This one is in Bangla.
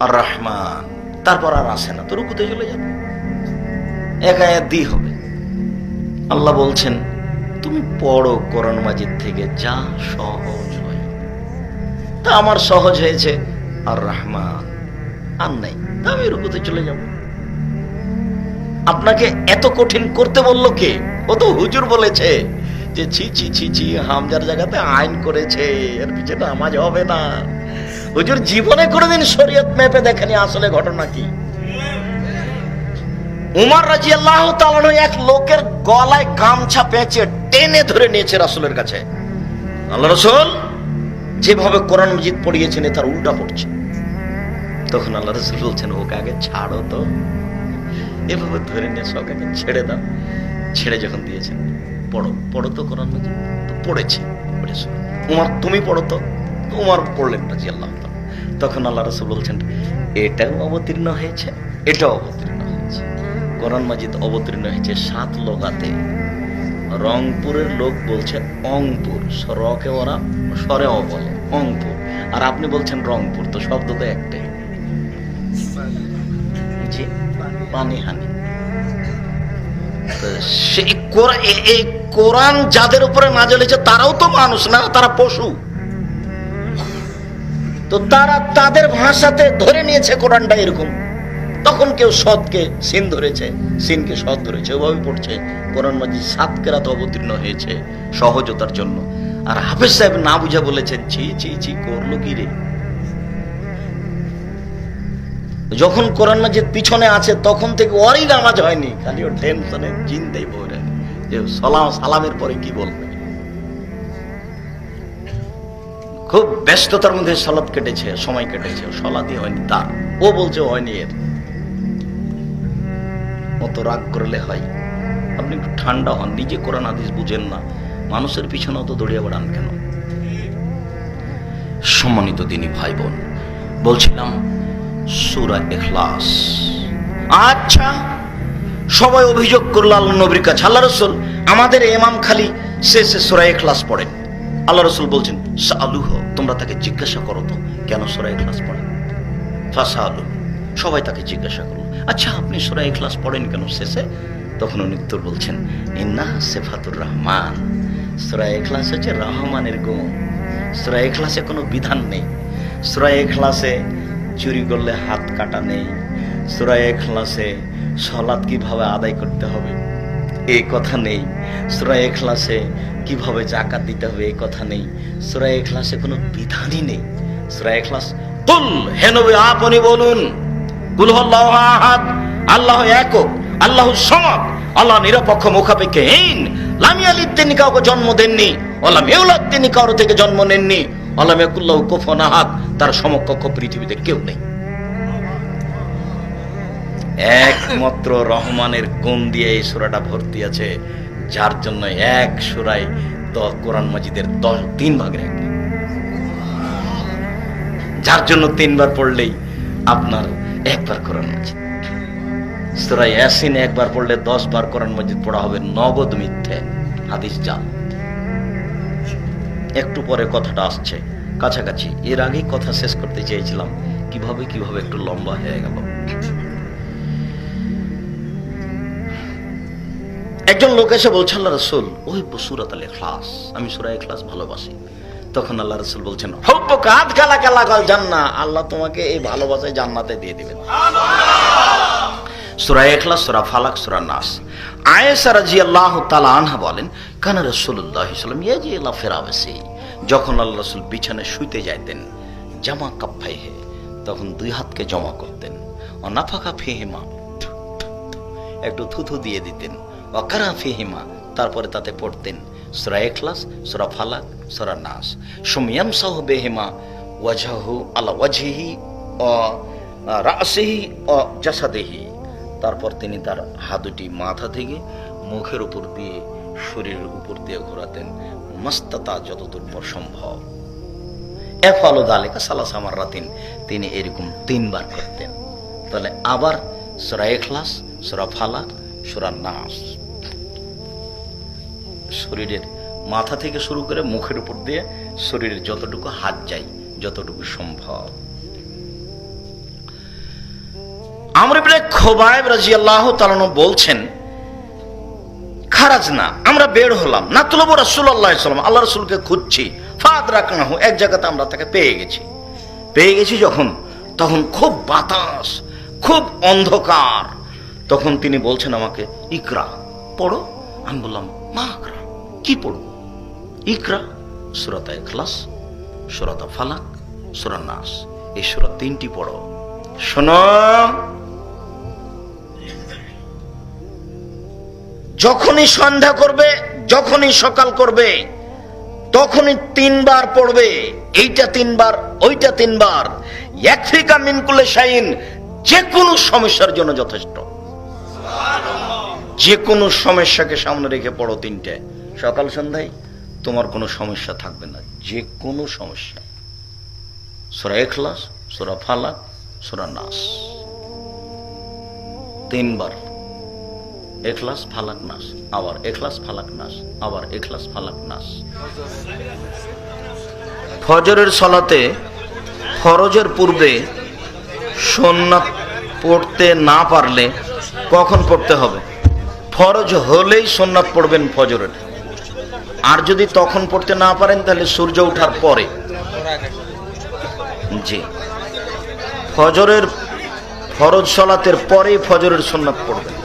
আর রহমান তারপর আর আসে না, তো রুকুতে চলে যাবে। এক আয়াত দিয়ে হবে। আল্লাহ বলছেন, তুমি পড়ো কোরআন মাজিদ থেকে, যা সহজ হয়। তা আমার সহজ হয়েছে আর রহমান আর নাই। তা আমি রুকুতে চলে যাব। আপনাকে এত কঠিন করতে বলল কে? ও তো হুজুর বলেছে যে, ছি ছি ছি ছি হামজার জায়গাতে আইন করেছে, এর পিছনে নামাজ হবে না। হুজুর, জীবনে কোনোদিন শরীয়ত মেপে দেখেনি আসলে ঘটনা কি? উমার রাজি আল্লাহ এক লোকের গলায় গামছা পেঁচে টেনে ধরে নিয়েছে রাসুলের কাছে। আল্লাহ রসুল যেভাবে কোরআন মজিদ পড়িয়েছেন তার উল্টা পড়ছে। তখন আল্লাহ রসুল বলছেন, ওকে আগে ছাড়ো তো। এভাবে ধরে নিয়ে সব আগে ছেড়ে দাও। ছেড়ে যখন দিয়েছেন, পড়ো পড়ো তো কোরআন মজিদ। পড়েছে। উমার, তুমি পড়ো তো। উমার পড়লেন রাজি আল্লাহ তখন আল্লাহ রসুল বলছেন, এটাও অবতীর্ণ হয়েছে, এটাও অবতীর্ণ হয়েছে। কোরআন মাজিদ অবতীর্ণ হয়েছে সাত লোকাতে রংপুরের লোক বলছে অংপুর রকে ওরা, সরেও বলে অংপুর। আর আপনি বলছেন রংপুর, তো শব্দ তো একটাই। সেই কোরআন যাদের উপরে নাজেল হয়েছে, তারাও তো মানুষ না, তারা পশু। তো তারা তাদের ভাষাতে ধরে নিয়েছে কোরআনটা এরকম। তখন কেউ সৎকে সিন ধরেছে, সিনকে সৎ ধরেছে, ওভাবে পড়ছে। কোরআন মাজি সাত কেরাত অবতীর্ণ হয়েছে সহজতার জন্য। আর হাফেজ সাহেব না বুঝা বলেছেন ছি ছি ছি, করল কি রে? যখন কোরআন মাজিদ পিছনে আছে, তখন থেকে ওরই নামাজ হয়নি। খালি ওর টেনশনে চিন্তাই বলে যে সালাম, সালামের পরে কি বলবে? খুব ব্যস্ততার মধ্যে সালাদ কেটেছে, সময় কেটেছে, সলাদি হয়নি তার। ও বলছে হয়নি এর। অত রাগ করলে হয়। আপনি একটু ঠান্ডা হন, নিজে কোরআন হাদিস বুঝেন না। মানুষের পিছনে অত দড়িয়ে বেড়ান কেন? সম্মানিত দিনী ভাই বোন বলছিলাম, সুরা এখলাস আচ্ছা সবাই অভিযোগ করল আল্লাহ নবীর কাছে। আল্লাহ রসুল, আমাদের এমাম খালি শেষে সুরা এখলাস পড়েন। আল্লাহ রসুল বলছেন সালুহ, তোমরা তাকে জিজ্ঞাসা করো তো, কেন সুরা এখলাস পড়েন ফাঁসা আলু সবাই তাকে জিজ্ঞাসা করল আচ্ছা আপনি সুরা এখলাস পড়েন কেন শেষে? তখন উনি উত্তর বলছেন, ইন্না সেফাতুর রহমান। সুরা এখলাস হচ্ছে রহমানের গুণ। সুরা এখলাসে কোনো বিধান নেই। সুরা এখলাসে চুরি করলে হাত কাটা নেই। সুরা এখলাসে সলাৎ কীভাবে আদায় করতে হবে? এই কথা নেই। সুরা এখলাসে কীভাবে জাকাত দিতে হবে এই কথা নেই। সুরা এখলাসে কোনো বিধানই নেই। সুরা এখলাস কুল হে নবী, আপনি বলুন, কুল হল্লাহ আহাদ, আল্লাহ একক, আল্লাহ সমক আল্লাহ নিরপেক্ষ মুখাপেক্ষহীন লামিয়ালি তিনি কাউকে জন্ম দেননি আল্লাহ মেউলাদ তিনি কারও থেকে জন্ম নেননি আল্লাহ মেকুল্লাহ কুফন আহাদ, তার সমকক্ষ পৃথিবীতে কেউ নেই। একমাত্র রহমানের গুণ দিয়ে এই সুরাটা ভর্তি আছে। যার জন্য এক সুরাই কোরআন মাজিদের দশ, তিন ভাগের এক। যার জন্য তিনবার পড়লেই আপনার একবার কোরআন মাজিদ। সুরাই ইয়াসিন একবার পড়লে দশ বার কোরআন মাজিদ পড়া হবে নগদ মিথ্যে। হাদিস জাল। একটু পরে কথাটা আসছে। কাছাকাছি। এর আগেই কথা শেষ করতে চেয়েছিলাম, কীভাবে কীভাবে একটু লম্বা হয়ে গেল। একজন লোক এসে বলছে, আল্লাহ রসুল, ওই সুরাত আল ইখলাস, আমি সুরা ইখলাস ভালোবাসি। তখন আল্লাহ রসুল বলছেন, হব্ব কাঁধ কালা কালা কাল জান্না আল্লাহ তোমাকে এই ভালোবাসায় জান্নাতে দিয়ে দিবেন। সুরা ইখলাস, সুরা ফালাক, সুরা নাস। আয়েশা রাদিয়াল্লাহু তাআলা আনহা বলেন, কানা রাসূলুল্লাহ সাল্লাল্লাহু ইয়াজি ইলা ফিরাবাসি যখন আল্লাহ রাসূল বিছানায় শুইতে যাইতেন, জামা কাফাইহে তখন দুই হাতকে জমা করতেন। অনাফাকা ফিহিমা, একটু থুথু দিয়ে দিতেন। অকারা তারপরে তাতে পড়তেন সুরা এখলাস সুরা ফালাক, সুরা নাস। সুমিয়াম সাহ বেহিমা, ওয়াজাহু আলা ওয়াজহিহি ও রাসিহি ও জাসাদেহি। তারপর তিনি তার হাত দুটি মাথা থেকে মুখের উপর দিয়ে, শরীরের উপর দিয়ে ঘোরাতেন। মস্তাতা যতদূর পর সম্ভব। এফালো দালেকা সালাসামার রাতিন তিনি এরকম তিনবার করতেন তাহলে আবার সুরা এখলাস সুরা ফালাক, সুরা নাস। শরীরের মাথা থেকে শুরু করে মুখের উপর দিয়ে শরীরের যতটুকু হাত যায়, যতটুকু সম্ভব। খোবাইব রাজি আল্লাহ তালানো বলছেন খারাজ না আমরা বের হলাম। না তুলব সাল্লাম আল্লাহ রসুলকে খুঁজছি। ফাদ রাখনা এক জায়গাতে আমরা তাকে পেয়ে গেছি। পেয়ে গেছি যখন? তখন খুব বাতাস, খুব অন্ধকার। তখন তিনি বলছেন আমাকে, ইকরা, পড়ো। আমি বললাম, মা কি পড়ব? ইকরা, সুরাতা এখলাস সুরাতা ফালাক, সুরা নাস। এই সুরা তিনটি পড়ো। শোনো। যখনই সন্ধ্যা করবে, যখনই সকাল করবে, তখনই তিনবার পড়বে। এইটা তিনবার, ওইটা তিনবার। একফিকা মিনকুলে শাইন যে কোনো সমস্যার জন্য যথেষ্ট। যে কোনো সমস্যাকে সামনে রেখে পড়ো তিনটে। সকাল সন্ধ্যায় তোমার কোনো সমস্যা থাকবে না, যে কোনো সমস্যা। সোরা এখলাস সোরা ফালাক, সোরা নাস। তিনবার। এখলাস ফালাক, নাস। আবার এখলাস ফালাক, নাস। আবার এখলাস ফালাক, নাস। ফজরের সলাতে ফরজের পূর্বে সন্ন্যাত পড়তে না পারলে কখন পড়তে হবে? ফরজ হলেই সন্ন্যাত পড়বেন ফজরের। আর যদি তখন পড়তে না পারেন, তাহলে সূর্য ওঠার পরে। জি। ফজরের ফরজ সলাতের পরেই ফজরের সন্ন্যাত পড়বেন।